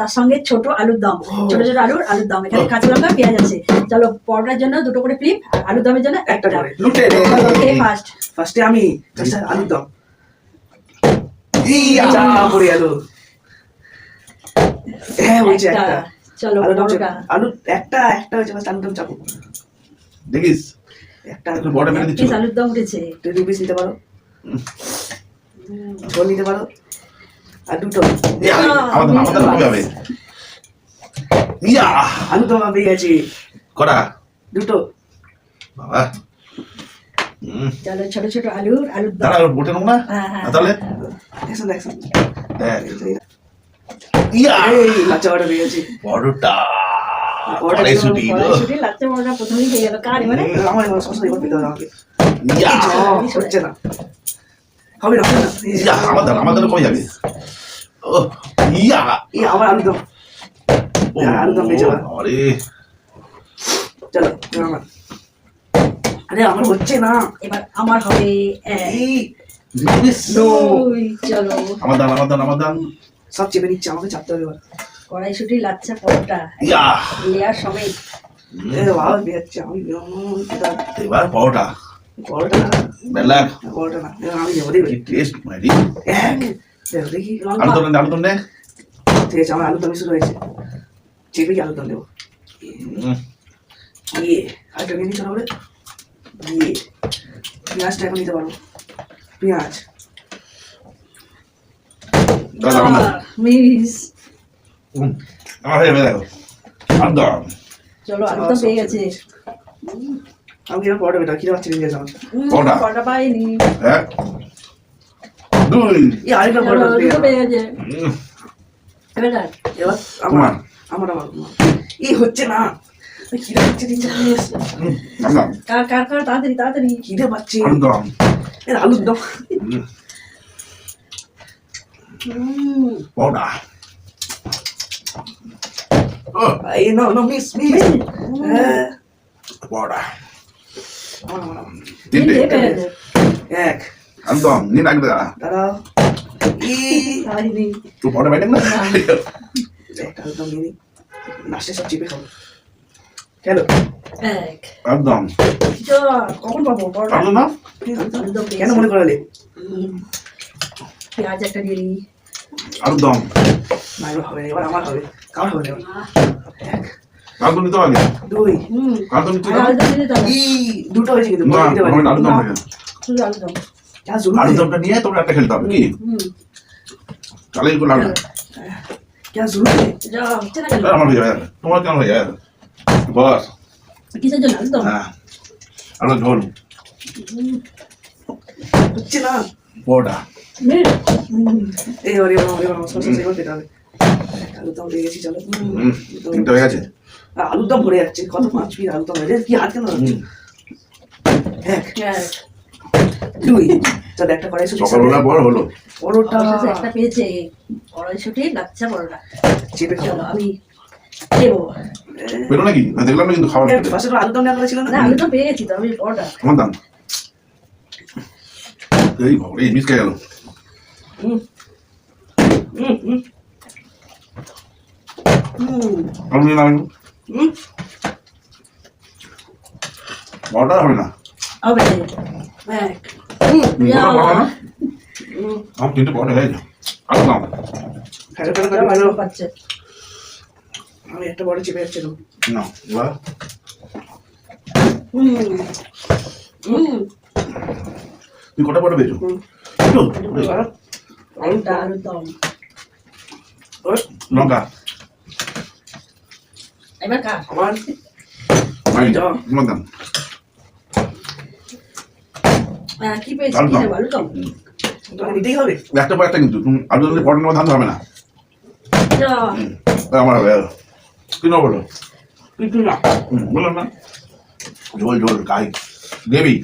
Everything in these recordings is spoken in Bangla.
তার সঙ্গে ছোট আলুর দম ছোট ছোট আলুর আলুর দম এখানে কাঁচা লঙ্কা পেঁয়াজ আছে। চলো পরোটার জন্য দুটো করে আর আলুর দমের জন্য একটা করে ফার্স্ট ফার্স্টে আমি আচ্ছা আলুর দম। গেল হ্যাঁ হয়েছে একটা। একটা। চলো আলু একটা একটা হয়েছে ফার্স্ট আলুর দম চাপো দেখিস। একটা বড় পিস আলুর দম উঠেছে। তুই দু পিস নিতে পারো। ঝোল নিতে পারো। আর দুটো। ইয়া আলু। দম আমি গেছি করা দুটো। বাবা। ছোট ছোট আলুর আলুর দাঁড়া বটে নেব না? হ্যাঁ, হ্যাঁ। তাহলে? দেখছেন দেখছেন দেখ। ইয়া! বড়টা বড়টা। কড়াইশুটি আমাদের আমাদের যাবে? ইয়া। আরে! চলো আমার। আরে আমার হচ্ছে না। এবার আমার হবে আমার দান আমার দান আমার দান। সব চেপে নিচ্ছে আমাকে চাপতে হবে এবার। কড়াইশুটির লাচ্চা পরোটা। ইয়া লেয়ার সমেত। এবার পরোটা। আমার আলু শুরু হয়েছে। চেপে আলু দম ইয়ে আরেকটা নিয়ে ইয়ে পেঁয়াজটা এখন নিতে পারব। পেঁয়াজ। মিস। আমার হয়ে দেখো। একদম চলো আলু তো পেয়ে গেছে। আমি কীরকম পড়ে বেটা? কীরকম চিনি গেছে আমার পরোটা। পরোটা পাইনি। এক দুই। এই আরেকটা দুটো পেয়ে গেছে। হুম, এবার আমার আমার আমার এই হচ্ছে না। হুম, একদম কার কার কার? তাড়াতাড়ি তাড়াতাড়ি। খিদে পাচ্ছে। আলুর দম। পরোটা। ও এই না না মিস মিস হ্যাঁ পরোটা আমার আমার আমার। তিনটে এক একদম নিন রাখবে দাদা দাঁড়াও ই তুই পরোটা বাইটেন না একটা আলুর দম নিয়ে নিই লাস্টে সব চিপে খাব কেন এক একদম কখন পাবো একদম না কেন। মনে করালে পেঁয়াজ একটা দিয়ে না এবার হবে এবার আমার হবে কার হবে? নিতে দুই নিতে হবে। ই দুটো হয়েছে কিন্তু না শুধু নিয়ে তোমরা একটা খেলতে হবে কি? তাহলে এগুলো আমার হয়ে যাবে তোমার কেন হয়ে যাবে? বস। কিসের জন্য? আলুদম হ্যাঁ। ঝোল। হচ্ছে না। হুম, এই এবার আমার এবার আমার সস এবার একটা আলুর দম দিয়ে গেছি চলো। তিনটে হয়ে গেছে? আলুর দম ভরে যাচ্ছে কত পাঁচ পিস আলুর দম হয়ে কি হাত কেন এক। দুই। চল একটা কড়াই সুটি সকালবেলা পর হলো। অবশেষে একটা পেয়েছে কড়াইশুটি লাচ্চা পরোটা। চেপে খাব। চলো আমি দেবো। পেল নাকি? না দেখলাম না কিন্তু খেতে পাশে তো আলুর দম কথা ছিল না? না আমি তো পেয়ে গেছি তো আমি পরোটা। আমার দাম? এই বাবা এই মিস খেয়ে গেল হুম হুম হুম হুম আমি হবে না হবে। পরোটা হবে না হুম আমার তিনটে পরোটা হয়ে গেছে একদম ফেরো ফেরো যা ফেরো ফেরো ভালো পাচ্ছে আমি একটা বড় চেপে যাচ্ছে না হুম হুম তুই কটা পরোটা পেয়েছ? লঙ্কা। এবার আমার দাম। কি পেয়েছি? নিতেই হবে। একটা পর একটা কিন্তু। তুমি আলু দিলে ধান হবে না। আমার হবে কি বলো? না বললাম না। ঝোল ঝোল খাই দেবি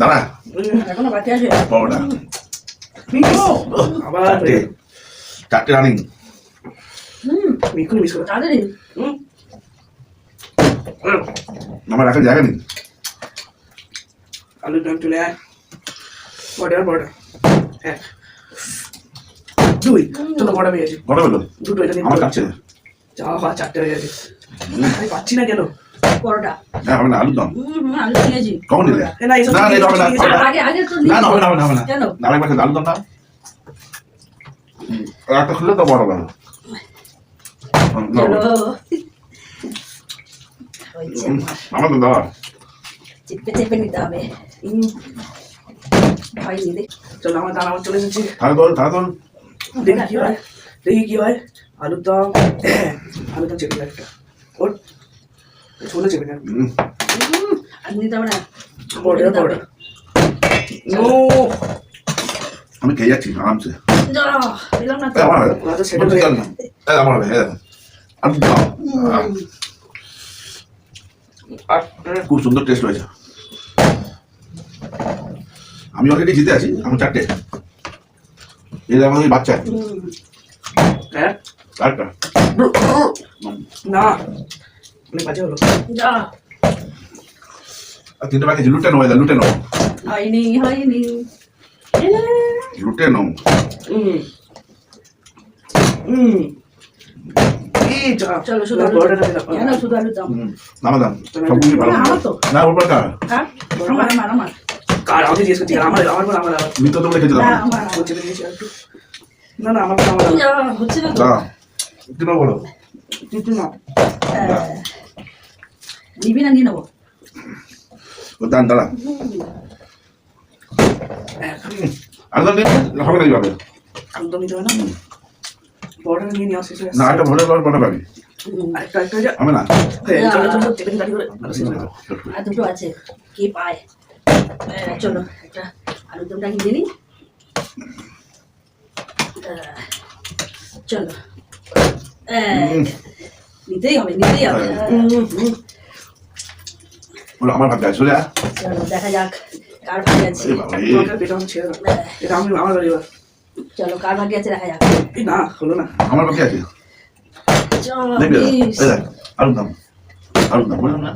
দাঁড়া। এখনও বাকি আছে? মিস আবার চারটে। রানিং আমার রাখার জায়গা নেই? আলুর দম চলে আয়। পরোটা আর পরোটা এক দুই। চলো পরোটা পেয়ে গেছি। হলো? দুটো এটা আমার কাছে। যা হয় চারটে হয়ে গেছে। আমি পাচ্ছি না কেন? পরোটা। হ্যাঁ হবে না দম আলু নিয়েছি কখন নিলে না না, না, হবে না। আগে আগে তো না না হবে না হবে না কেন না। আরেকবার খেতে আলুর দমটা একটা খুললে তো বড় গেল আমার। আমার তো দাও। চেপে চেপে নিতে হবে। হুম, দেখ। চলো আমার দাঁড়া চলে এসেছে। তাহলে তোল তাহলে দেখি কি হয় দেখি কি হয়। আলুর দম আলুর দম চেপে একটা। ওর না নো আমি খেয়ে যাচ্ছি আরামসে। আমার চল আমার খুব। সুন্দর টেস্ট হয়েছে আমি অলরেডি জিতে আছি আমার চারটে। এই দেখো ওই বাচ্চা। হ্যাঁ? না। অনেক বাজে হলো। যা, আর তিনটে বাকি লুটে নো লুটে নো হয়নি হয়নি। এ, লুটে নো হুম হুম এই যা। চলো শুধু আলু দাম নামা দাম সব ভালো না, আমার তো। না ওর পর কার হ্যাঁ আমার আমার আমার কার? আমাকে জিজ্ঞেস করছি। আমার আমার বল আমার। আবার তোমরা খেতে না দাও না না আমার আমার। হচ্ছে না বলো। না। নিবি না নিয়ে নেব। ও দান দাঁড়া। নিয়ে হবে না এইভাবে একদম নিতে হয় না। পরোটা নিয়ে নিয়ে আসছে না একটা ভরে ভরে ভরে পাবি। আরেকটা একটা হবে না? আর দুটো আছে কে পায়? চলো একটা আলুর দমটা কিনে নিই চলো। নিতেই হবে নিতেই হবে। বলো আমার চলে আয়। চলো দেখা যাক কার ভাগে আছে। দাও এটা আমি আমার বাড়ি চলো কার ভাগে আছে দেখা যাক। না হলো না। আমার বাকি আছে। দেখ দাম। আলুর দাম বললাম না।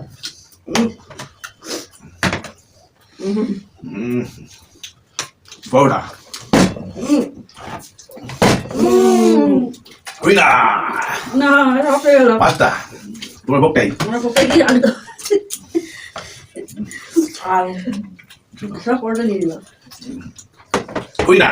হয়ে পাঁচটা। তোমার বকটাই আমার পক্ষে কি আলু দম আর সব পরোটা নিয়ে নিল ওই না